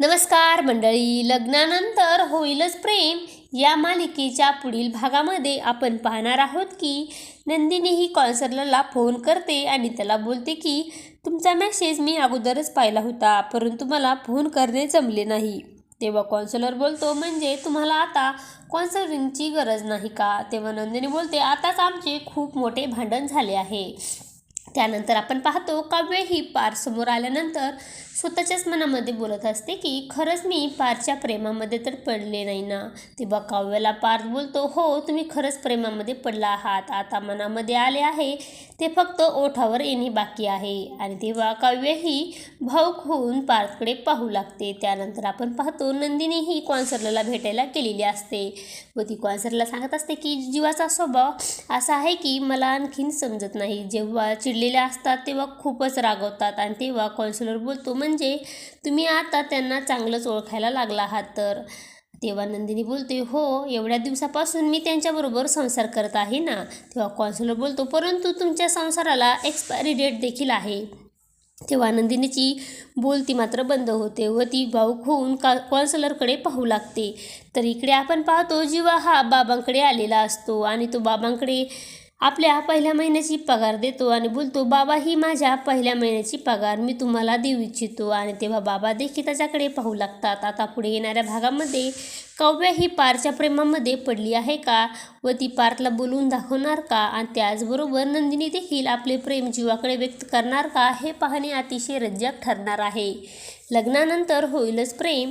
नमस्कार मंडळी लग्नानंतर होईलच प्रेम. या मालिकेच्या पुढील भागामध्ये आपण पाहणार आहोत की नंदिनी ही कॉन्सलरला फोन करते आणि त्याला बोलते की तुमचा मेसेज मी अगोदरच पाहिला होता परंतु मला फोन करणे जमले नाही. तेव्हा कॉन्सलर बोलतो म्हणजे तुम्हाला आता कॉन्सलरिंगची गरज नाही का? तेव्हा नंदिनी बोलते आताच आमचे खूप मोठे भांडण झाले आहे. त्यानंतर आपण पाहतो काव्य ही पार समोर आल्यानंतर स्वतःच्याच मनामध्ये बोलत असते की खरंच मी पारच्या प्रेमामध्ये तर पडले नाही ना. तेव्हा काव्याला पार बोलतो हो तुम्ही खरंच प्रेमामध्ये पडला आहात. आता मनामध्ये आले आहे. ते फक्त ओठावर येणे बाकी आहे. आणि तेव्हा काव्य ही भाऊक होऊन पार्थकडे पाहू लागते. त्यानंतर आपण पाहतो नंदिनी ही कॉन्सरला भेटायला गेलेली असते व ती कॉन्सरला सांगत असते की जीवाचा स्वभाव असा आहे की मला आणखीन समजत नाही. जेव्हा चिड चिडलेल्या असतात तेव्हा खूपच रागवतात आणि तेव्हा कॉन्सलर बोलतो म्हणजे तुम्ही आता त्यांना चांगलंच ओळखायला लागला आहात तर? तेव्हा नंदिनी बोलते हो एवढ्या दिवसापासून मी त्यांच्याबरोबर संसार करत आहे ना? तेव्हा कॉन्सलर बोलतो परंतु तुमच्या संसाराला एक्सपायरी डेट देखील आहे. तेव्हा नंदिनीची बोलती मात्र बंद होते व ती भाऊक होऊन का कॉन्सलरकडे पाहू लागते. तर इकडे आपण पाहतो जीवा हा बाबांकडे आलेला असतो आणि तो बाबांकडे आपल्या पहिल्या महिन्याची पगार देतो आणि बोलतो बाबा ही माझ्या पहिल्या महिन्याची पगार मी तुम्हाला देऊ इच्छितो. आणि तेव्हा बाबा देखील त्याच्याकडे पाहू लागतात. आता पुढे येणाऱ्या भागामध्ये काव्या ही पारच्या प्रेमामध्ये पडली आहे का? व ती पार्थला बोलवून दाखवणार का? आणि त्याचबरोबर नंदिनी देखील आपले प्रेम जीवाकडे व्यक्त करणार का? हे पाहणे अतिशय रज्जक ठरणार आहे. लग्नानंतर होईलच प्रेम.